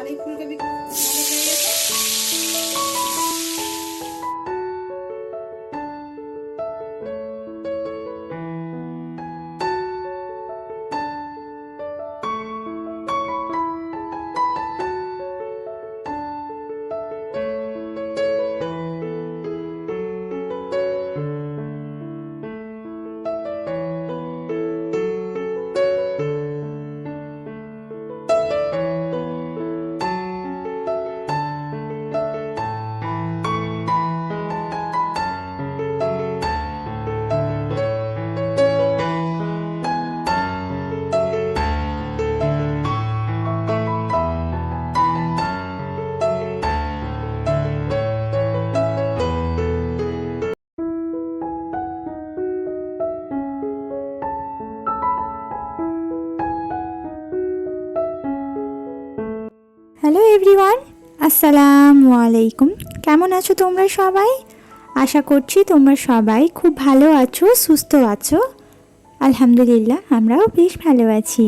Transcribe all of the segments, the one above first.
আর এই ফুলকপি ভালো হয়ে গেছে। এভরিওয়ান আসসালামু আলাইকুম। কেমন আছো তোমরা সবাই? আশা করছি তোমরা সবাই খুব ভালো আছো, সুস্থ আছো। আলহামদুলিল্লাহ, আমরাও বেশ ভালো আছি।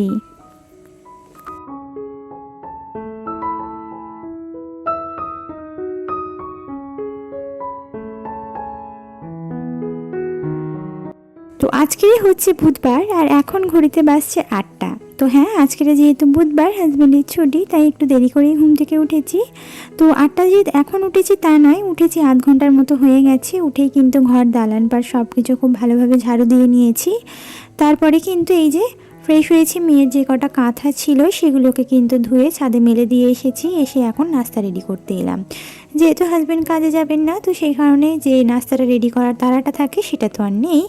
তো আজকেরই হচ্ছে বুধবার, আর এখন ঘড়িতে বাজছে আটটা। তো হ্যাঁ আজকের যেহেতু বুধবার হাজব্যান্ডের ছুটি, তাই একটু দেরি করেই ঘুম থেকে উঠেছি। তো আটটা যে এখন উঠেছি তা নয়, উঠেছি আধ ঘণ্টার মতো হয়ে গেছে, উঠেই কিন্তু ঘর, দালান পার সব কিছু খুব ভালোভাবে ঝাড়ু দিয়ে নিয়েছি। তারপরে কিন্তু এই যে ফ্রেশ হয়েছি, মেয়ের যে কটা কাঁথা ছিল সেগুলোকে কিন্তু ধুয়ে ছাদে মেলে দিয়ে এসেছি, এসে এখন নাস্তা রেডি করতে এলাম। যেহেতু হাজব্যান্ড কাজে যাবেন না, তো সেই কারণে যে নাস্তাটা রেডি করার তাড়াটা থাকে সেটা তো আর নেই।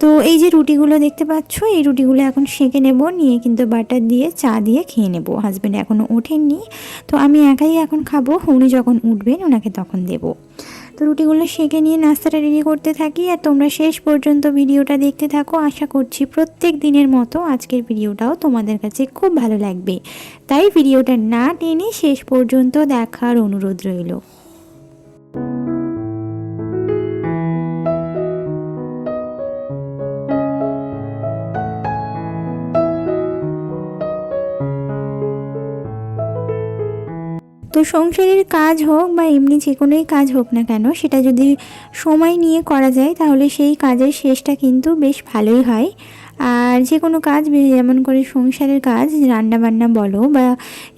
তো এই যে রুটিগুলো দেখতে পাচ্ছ, এই রুটিগুলো এখন সেঁকে নেব, নিয়ে কিন্তু বাটার দিয়ে, চা দিয়ে খেয়ে নেব। হাজব্যান্ড এখনও ওঠেননি, তো আমি একাই এখন খাব, উনি যখন উঠবেন ওনাকে তখন দেবো। তো রুটিগুলো সেঁকে নিয়ে নাস্তাটা রেডি করতে থাকি। আর তোমরা শেষ পর্যন্ত ভিডিওটা দেখতে থাকো। আশা করছি প্রত্যেক দিনের মতো আজকের ভিডিওটাও তোমাদের কাছে খুব ভালো লাগবে। তাই ভিডিওটা না টেনে শেষ পর্যন্ত দেখার অনুরোধ রইল। তো সংসারের কাজ হোক বা এমনি যে কোনোই কাজ হোক না কেন, সেটা যদি সময় নিয়ে করা যায়, তাহলে সেই কাজের শেষটা কিন্তু বেশ ভালোই হয়। আর যে কোনো কাজ যেমন করে সংসারের কাজ রান্না বান্না বলো বা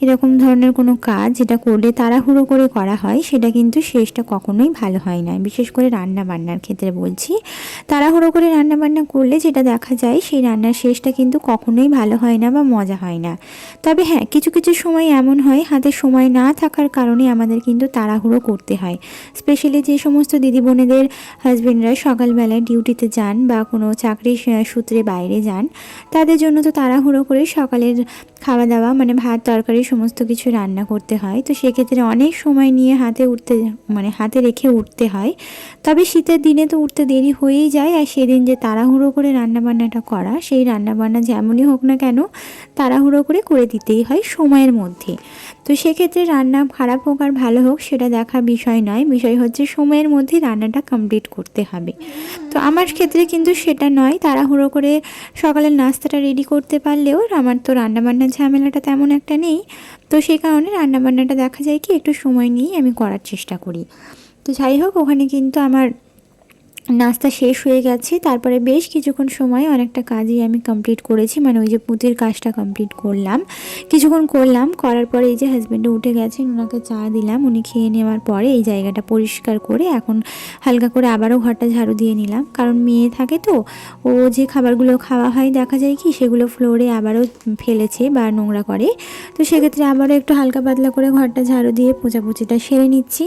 এরকম ধরনের কোনো কাজ যেটা করলে তাড়াহুড়ো করে করা হয়, সেটা কিন্তু শেষটা কখনোই ভালো হয় না। বিশেষ করে রান্না বান্নার ক্ষেত্রে বলছি। তাড়াহুড়ো করে রান্না বান্না করলে যেটা দেখা যায়, সেই রান্নার শেষটা কিন্তু কখনোই ভালো হয় না বা মজা হয় না। তবে হ্যাঁ কিছু কিছু সময় এমন হয়, হাতে সময় না থাকার কারণে আমাদের কিন্তু তাড়াহুড়ো করতে হয়। স্পেশালি যে সমস্ত দিদি বোনেদের হাজব্যান্ডরা সকালবেলায় ডিউটিতে যান বা কোনো চাকরির সূত্রে বাইরে যান। তাদের জন্য তো তাড়াহুড়ো করে সকালের খাওয়া দাওয়া মানে ভাত, তরকারি, সমস্ত কিছু রান্না করতে হয়। তো সেক্ষেত্রে অনেক সময় নিয়ে হাতে উঠতে মানে হাতে রেখে উঠতে হয়। তবে শীতের দিনে তো উঠতে দেরি হয়েই যায়, আর সেদিন যে তাড়াহুড়ো করে রান্নাবান্নাটা করা, সেই রান্নাবান্না যেমনই হোক না কেন, তাড়াহুড়ো করে করে দিতেই হয় সময়ের মধ্যে। তো সেক্ষেত্রে রান্না খারাপ হোক আর ভালো হোক, সেটা দেখার বিষয় নয়। বিষয় হচ্ছে সময়ের মধ্যে রান্নাটা কমপ্লিট করতে হবে। তো আমার ক্ষেত্রে কিন্তু সেটা নয়, তাড়াহুড়ো করে সকালের নাস্তাটা রেডি করতে পারলেও আমার তো রান্নাবান্নার ঝামেলাটা তেমন একটা নেই। তো সেই কারণে রান্নাবান্নাটা দেখা যায় কি একটু সময় নিয়েই আমি করার চেষ্টা করি। তো যাই হোক, ওখানে কিন্তু আমার নাস্তা শেষ হয়ে গেছে, তারপরে বেশ কিছুক্ষণ সময় অনেকটা কাজই আমি কমপ্লিট করেছি মানে ওই যে পুঁতির কাজটা কমপ্লিট করলাম। কিছুক্ষণ করলাম, করার পরে এই যে হাজব্যান্ডে উঠে গেছেন, ওনাকে চা দিলাম, উনি খেয়ে নেওয়ার পরে এই জায়গাটা পরিষ্কার করে এখন হালকা করে আবারও ঘরটা ঝাড়ু দিয়ে নিলাম। কারণ মেয়ে থাকে তো, ও যে খাবারগুলো খাওয়া হয় দেখা যায় কি, সেগুলো ফ্লোরে আবারও ফেলেছে বা নোংরা করে। তো সেক্ষেত্রে আবারও একটু হালকা পাতলা করে ঘরটা ঝাড়ু দিয়ে পোচাপুচিটা সেরে নিচ্ছি।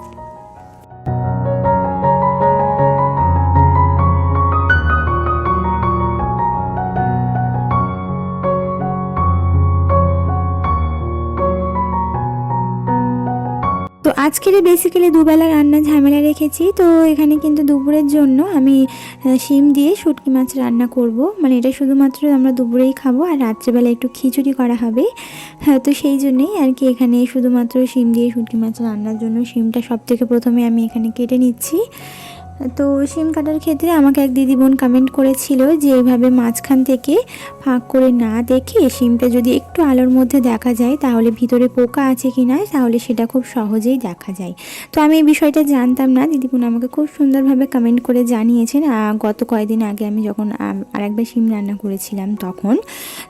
আজকের বেসিক্যালি দুবেলা রান্না ঝামেলা রেখেছি। তো এখানে কিন্তু দুপুরের জন্য আমি শিম দিয়ে শুটকি মাছ রান্না করব। মানে এটা শুধুমাত্র আমরা দুপুরেই খাব আর রাত্রেবেলা একটু খিচুড়ি করা হবে। হ্যাঁ তো সেই জন্যেই আর কি এখানে শুধুমাত্র শিম দিয়ে শুটকি মাছ রান্নার জন্য শিমটা সব থেকে প্রথমে আমি এখানে কেটে নিচ্ছি। তো সিম কাটার ক্ষেত্রে আমাকে এক দিদি বোন কমেন্ট করেছিল যে, এইভাবে মাঝখান থেকে ফাঁক করে না দেখে সিমটা যদি একটু আলোর মধ্যে দেখা যায়, তাহলে ভিতরে পোকা আছে কি না, তাহলে সেটা খুব সহজেই দেখা যায়। তো আমি এই বিষয়টা জানতাম না। দিদি বোন আমাকে খুব সুন্দরভাবে কমেন্ট করে জানিয়েছেন। গত কয়েকদিন আগে আমি যখন আরেকবার সিম রান্না করেছিলাম তখন।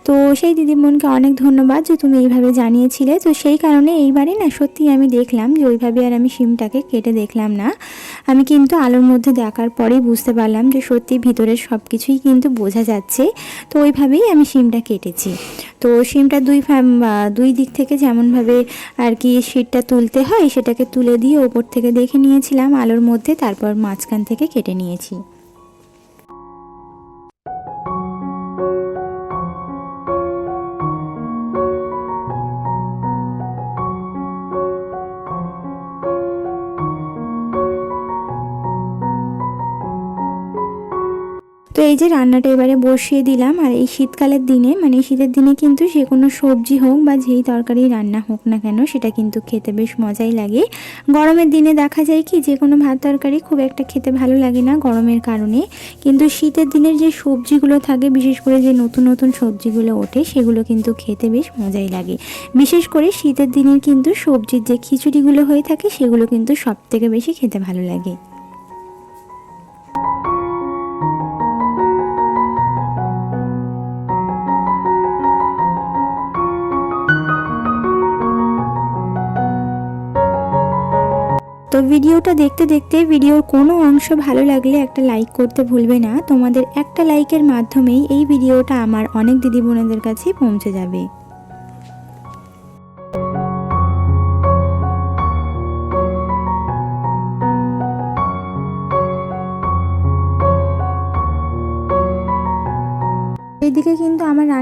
তো সেই দিদি বোনকে অনেক ধন্যবাদ যে, তুমি এইভাবে জানিয়েছিলে। তো সেই কারণে এইবারে না সত্যি আমি দেখলাম যে, ওইভাবে আর আমি সিমটাকে কেটে দেখলাম না। আমি কিন্তু আলোর মধ্যে দেখার পরেই বুঝতে পারলাম যে সত্যি ভিতরের সব কিছুই কিন্তু বোঝা যাচ্ছে। তো ওইভাবেই আমি সিমটা কেটেছি। তো সিমটা দুই দুই দিক থেকে যেমনভাবে আর কি সিটটা তুলতে হয়, সেটাকে তুলে দিয়ে ওপর থেকে দেখে নিয়েছিলাম, আলোর মধ্যে, তারপর মাঝখান থেকে কেটে নিয়েছি। এই যে রান্নাটা এবারে বসিয়ে দিলাম, আর এই শীতকালের দিনে মানে শীতের দিনে কিন্তু যে কোনো সবজি হোক বা যেই তরকারি রান্না হোক না কেন, সেটা কিন্তু খেতে বেশ মজাই লাগে। গরমের দিনে দেখা যায় কি, যে কোনো ভাত তরকারি খুব একটা খেতে ভালো লাগে না গরমের কারণে। কিন্তু শীতের দিনের যে সবজিগুলো থাকে, বিশেষ করে যে নতুন নতুন সবজিগুলো ওঠে, সেগুলো কিন্তু খেতে বেশ মজাই লাগে। বিশেষ করে শীতের দিনের কিন্তু সবজির যে খিচুড়িগুলো হয়ে থাকে, সেগুলো কিন্তু সব থেকে বেশি খেতে ভালো লাগে। ভিডিওটা দেখতে দেখতে ভিডিওর কোনো অংশ ভালো লাগলে একটা লাইক করতে ভুলবে না। তোমাদের একটা লাইকের মাধ্যমেই এই ভিডিওটা আমার অনেক দিদি বোনেদের কাছে পৌঁছে যাবে।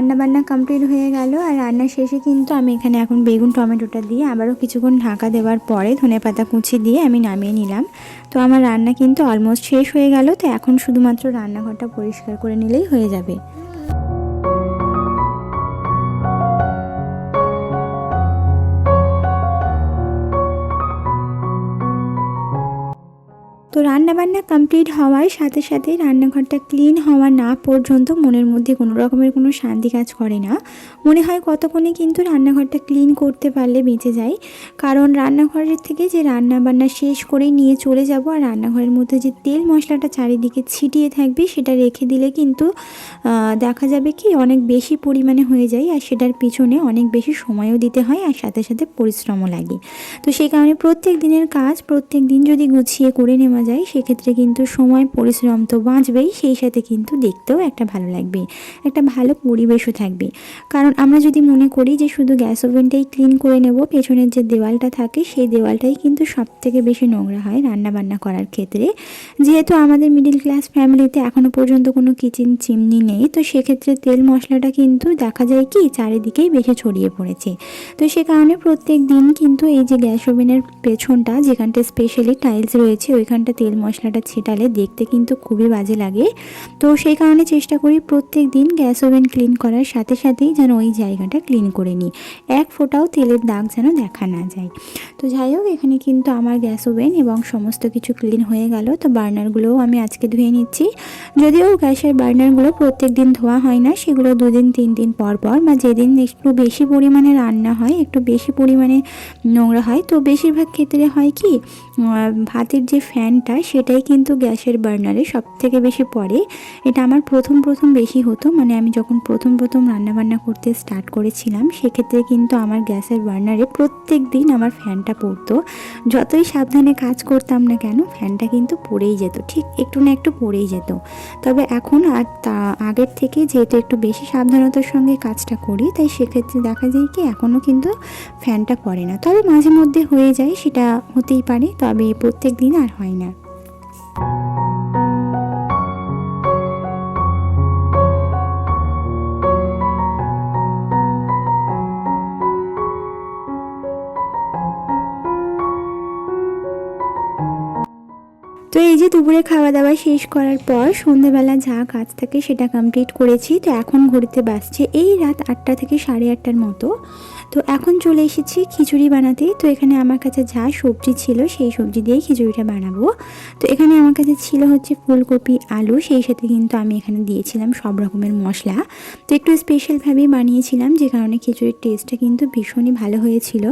কিন্তু আমার রান্না বান্না কমপ্লিট হয়ে গেল আর রান্না শেষে কিন্তু আমি এখানে এখন বেগুন, টমেটোটা দিয়ে আবারও কিছুক্ষণ ঢাকা দেওয়ার পরে ধনে পাতা কুচি দিয়ে আমি নামিয়ে নিলাম। তো আমার রান্না কিন্তু অলমোস্ট শেষ হয়ে গেল, তো এখন শুধুমাত্র রান্নাঘরটা পরিষ্কার করে নিলেই হয়ে যাবে। তো রান্না বান্না কমপ্লিট হওয়ার সাথে সাথে রান্নাঘরটা ক্লিন হওয়া না পর্যন্ত মনের মধ্যে কোনো রকমের কোনো শান্তি কাজ করে না। মনে হয় কতক্ষণে কিন্তু রান্নাঘরটা ক্লিন করতে পারলে বেঁচে যায়। কারণ রান্নাঘরের থেকে যে রান্নাবান্না শেষ করেই নিয়ে চলে যাব আর রান্নাঘরের মধ্যে যে তেল মশলাটা চারিদিকে ছিটিয়ে থাকবে সেটা রেখে দিলে কিন্তু দেখা যাবে কি অনেক বেশি পরিমাণে হয়ে যায় আর সেটার পিছনে অনেক বেশি সময়ও দিতে হয় আর সাথে সাথে পরিশ্রমও লাগে। তো সেই কারণে প্রত্যেক দিনের কাজ প্রত্যেক দিন যদি গুছিয়ে করে নেওয়া যায় সেক্ষেত্রে কিন্তু সময়, পরিশ্রম তো বাঁচবেই, সেই সাথে কিন্তু দেখতেও একটা ভালো লাগবে, একটা ভালো পরিবেশও থাকবে। কারণ আমরা যদি মনে করি যে শুধু গ্যাস ওভেনটাই ক্লিন করে নেব, পেছনের যে দেওয়ালটা থাকে সেই দেওয়ালটাই কিন্তু সব থেকে বেশি নোংরা হয় রান্না বান্না করার ক্ষেত্রে। যেহেতু আমাদের মিডিল ক্লাস ফ্যামিলিতে এখনও পর্যন্ত কোনো কিচেন চিমনি নেই, তো সেক্ষেত্রে তেল মশলাটা কিন্তু দেখা যায় কি চারিদিকেই বেশি ছড়িয়ে পড়েছে। তো সে কারণে প্রত্যেক দিন কিন্তু এই যে গ্যাস ওভেনের পেছনটা যেখানটা স্পেশালি টাইলস রয়েছে, ওইখানটা তেল মশলাটা ছিটালে দেখতে কিন্তু খুবই বাজে লাগে। তো সেই কারণে চেষ্টা করি প্রত্যেক দিন গ্যাস ওভেন ক্লিন করার সাথে সাথেই যেন ওই জায়গাটা ক্লিন করে নিই। এক ফোঁটাও তেলের দাগ যেন দেখা না যায়। তো যাই হোক, এখানে কিন্তু আমার গ্যাস ওভেন এবং সমস্ত কিছু ক্লিন হয়ে গেল। তো বার্নারগুলোও আমি আজকে ধুয়ে নিচ্ছি। যদিও গ্যাসের বার্নারগুলো প্রত্যেক দিন ধোয়া হয় না, সেগুলো দুদিন, তিন দিন পর পর বা যেদিন একটু বেশি পরিমাণে রান্না হয়, একটু বেশি পরিমাণে নোংরা হয়। তো বেশিরভাগ ক্ষেত্রে হয় কি ভাতের যে ফ্যানটা, সেটাই কিন্তু গ্যাসের বার্নারে সব থেকে বেশি পড়ে। এটা আমার প্রথম প্রথম বেশি হতো। মানে আমি যখন প্রথম প্রথম রান্না বান্না করতে স্টার্ট করেছিলাম, সেক্ষেত্রে কিন্তু আমার গ্যাসের বার্নারে প্রত্যেক দিন আমার ফ্যানটা পড়তো। যতই সাবধানে কাজ করতাম না কেন, ফ্যানটা কিন্তু পড়েই যেত, ঠিক একটু না একটু পড়েই যেত। তবে এখন আর তা, আগের থেকে যেহেতু একটু বেশি সাবধানতার সঙ্গে কাজটা করি, তাই সেক্ষেত্রে দেখা যায় কি এখনও কিন্তু ফ্যানটা পড়ে না। তবে মাঝে মধ্যে হয়ে যায়, সেটা হতেই পারে। তবে প্রত্যেক দিন আর হয় না। দুপুরে খাওয়া দাওয়া শেষ করার পর সন্ধেবেলা যা কাজ থাকে সেটা কমপ্লিট করেছি। তো এখন ঘড়িতে বাসছে এই রাত আটটা থেকে সাড়ে আটটার মতো। তো এখন চলে এসেছি খিচুড়ি বানাতে। তো এখানে আমার কাছে যা সবজি ছিল সেই সবজি দিয়েই খিচুড়িটা বানাবো। তো এখানে আমার কাছে ছিল হচ্ছে ফুলকপি, আলু। সেই সাথে কিন্তু আমি এখানে দিয়েছিলাম সব রকমের মশলা। তো একটু স্পেশালভাবেই বানিয়েছিলাম, যে কারণে খিচুড়ির টেস্টটা কিন্তু ভীষণই ভালো হয়েছিল।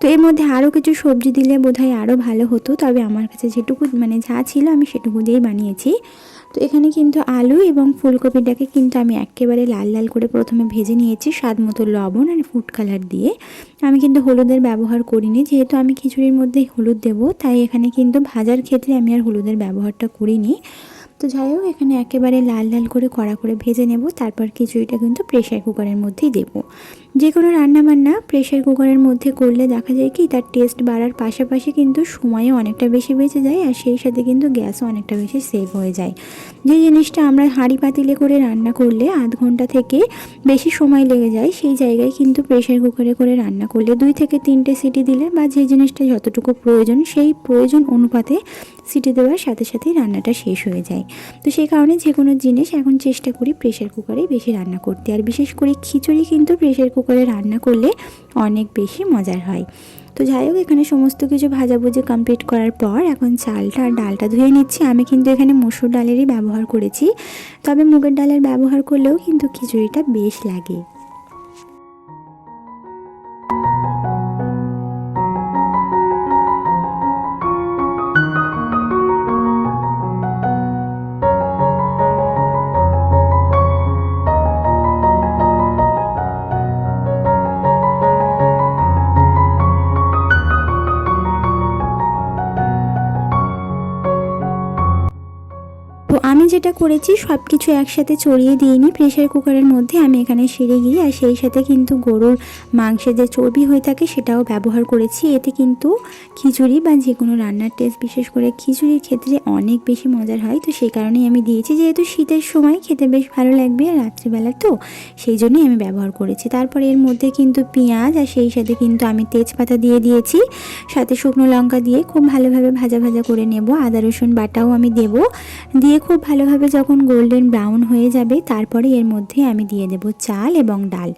তো এর মধ্যে আরও কিছু সবজি দিলে বোধহয় আরও ভালো হতো। তবে আমার কাছে যেটুকু মানে যা ছিল আমি সেটুকু দিয়েই বানিয়েছি। তো এখানে কিন্তু আলু এবং ফুলকপিটাকে কিন্তু আমি একেবারে লাল লাল করে প্রথমে ভেজে নিয়েছি স্বাদ মতো লবণ আর ফুড কালার দিয়ে। আমি কিন্তু হলুদের ব্যবহার করিনি, যেহেতু আমি খিচুড়ির মধ্যে হলুদ দেবো, তাই এখানে কিন্তু ভাজার ক্ষেত্রে আমি আর হলুদের ব্যবহারটা করিনি। তো যাই হোক, এখানে একেবারে লাল লাল করে কড়া করে ভেজে নেব, তারপর খিচুড়িটা কিন্তু প্রেশার কুকারের মধ্যেই দেবো। যে কোনো রান্নাবান্না প্রেশার কুকারের মধ্যে করলে দেখা যায় কি তার টেস্ট বাড়ার পাশাপাশি কিন্তু সময়ও অনেকটা বেশি বেঁচে যায় আর সেই সাথে কিন্তু গ্যাসও অনেকটা বেশি সেভ হয়ে যায়। যে জিনিসটা আমরা হাঁড়ি পাতিলে করে রান্না করলে আধ ঘণ্টা থেকে বেশি সময় লেগে যায় সেই জায়গায় কিন্তু প্রেশার কুকারে করে রান্না করলে দুই থেকে তিনটে সিটি দিলে বা যে জিনিসটা যতটুকু প্রয়োজন সেই প্রয়োজন অনুপাতে সিটি দেওয়ার সাথে সাথেই রান্নাটা শেষ হয়ে যায়। তো সেই কারণে যে কোনো জিনিস এখন চেষ্টা করি প্রেশার কুকারেই বেশি রান্না করতে। আর বিশেষ করে খিচুড়ি কিন্তু প্রেশার রান্না করলে অনেক বেশি মজার হয়। তো যাই হোক, এখানে সমস্ত কিছু ভাজা ভাজাভুজি কমপ্লিট করার পর এখন চালটা আর ডালটা ধুয়ে নিচ্ছি। আমি কিন্তু এখানে মসুর ডালেরই ব্যবহার করেছি। তবে মুগের ডালের ব্যবহার করলেও কিন্তু খিচুড়িটা বেশ লাগে। আমি যেটা করেছি সব কিছু একসাথে চড়িয়ে দিইনি। প্রেশার কুকারের মধ্যে আমি এখানে সেরে গিয়ে, আর সেই সাথে কিন্তু গরুর মাংসের যে চর্বি হয়ে থাকে, সেটাও ব্যবহার করেছি। এতে কিন্তু খিচুড়ি বা যে কোনো রান্নার টেস্ট বিশেষ করে খিচুড়ির ক্ষেত্রে অনেক বেশি মজার হয়। তো সেই কারণেই আমি দিয়েছি, যেহেতু শীতের সময় খেতে বেশ ভালো লাগবে আর রাত্রিবেলা তো, সেই জন্যই আমি ব্যবহার করেছি। তারপরে এর মধ্যে কিন্তু পেঁয়াজ, আর সেই সাথে কিন্তু আমি তেজপাতা দিয়ে দিয়েছি। সাথে শুকনো লঙ্কা দিয়ে খুব ভালোভাবে ভাজা ভাজা করে নেব। আদা, রসুন বাটাও আমি দেব। দিয়ে খুব ভালোভাবে যখন গোল্ডেন ব্রাউন হয়ে যাবে, তারপরে এর মধ্যে আমি দিয়ে দেব চাল এবং ডাল।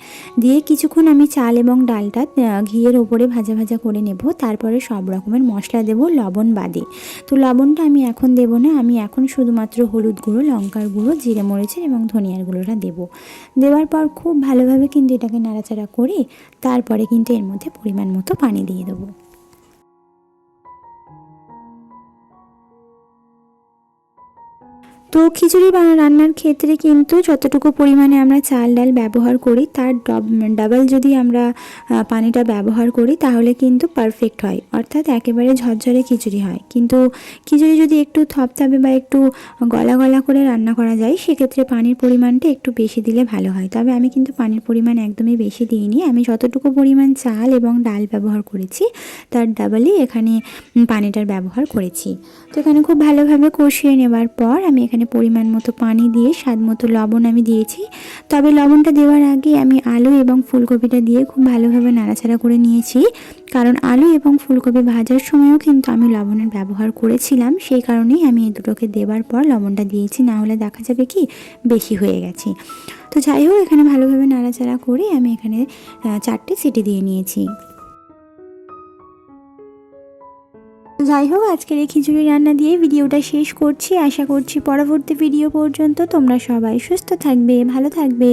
দিয়ে কিছুক্ষণ আমি চাল এবং ডালটা ঘিয়ের ওপরে ভাজা ভাজা করে নেব। তারপরে সব রকমের মশলা দেব, লবণ বাদে। তো লবণটা আমি এখন দেব না, আমি এখন শুধুমাত্র হলুদ গুঁড়ো, লঙ্কার গুঁড়ো, জিরে মরিচের এবং ধনিয়ার গুঁড়োটা দেব। দেওয়ার পর খুব ভালোভাবে কিন্তু এটাকে নাড়াচাড়া করে, তারপরে কিন্তু এর মধ্যে পরিমাণ মতো পানি দিয়ে দেবো। তো খিচুড়ি রান্নার ক্ষেত্রে কিন্তু যতটুকু পরিমাণে আমরা চাল, ডাল ব্যবহার করি, তার ডাবল যদি আমরা পানিটা ব্যবহার করি, তাহলে কিন্তু পারফেক্ট হয়। অর্থাৎ একেবারে ঝরঝরে খিচুড়ি হয়। কিন্তু খিচুড়ি যদি একটু থপথপে বা একটু গলা গলা করে রান্না করা যায়, সেক্ষেত্রে পানির পরিমাণটা একটু বেশি দিলে ভালো হয়। তবে আমি কিন্তু পানির পরিমাণ একদমই বেশি দিইনি। আমি যতটুকু পরিমাণ চাল এবং ডাল ব্যবহার করেছি, তার ডাবলই এখানে পানিটার ব্যবহার করেছি। তো এখানে খুব ভালোভাবে কষিয়ে নেবার পর আমি এখানে পরিমাণ মতো পানি দিয়ে, স্বাদ মতো লবণ আমি দিয়েছি। তবে লবণটা দেওয়ার আগে আমি আলু এবং ফুলকপিটা দিয়ে খুব ভালোভাবে নাড়াচাড়া করে নিয়েছি। কারণ আলু এবং ফুলকপি ভাজার সময়ও কিন্তু আমি লবণের ব্যবহার করেছিলাম। সেই কারণেই আমি এই দুটোকে দেবার পর লবণটা দিয়েছি। না হলে দেখা যাবে কি বেশি হয়ে গেছে। তো যাই হোক, এখানে ভালোভাবে নাড়াচাড়া করে আমি এখানে চারটে সিটি দিয়ে নিয়েছি। যাই হোক, আজকের এই খিচুড়ি রান্না দিয়ে ভিডিওটা শেষ করছি। আশা করছি পরবর্তী ভিডিও পর্যন্ত তোমরা সবাই সুস্থ থাকবে, ভালো থাকবে।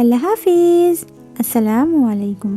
আল্লাহ হাফিজ। আসসালামু আলাইকুম।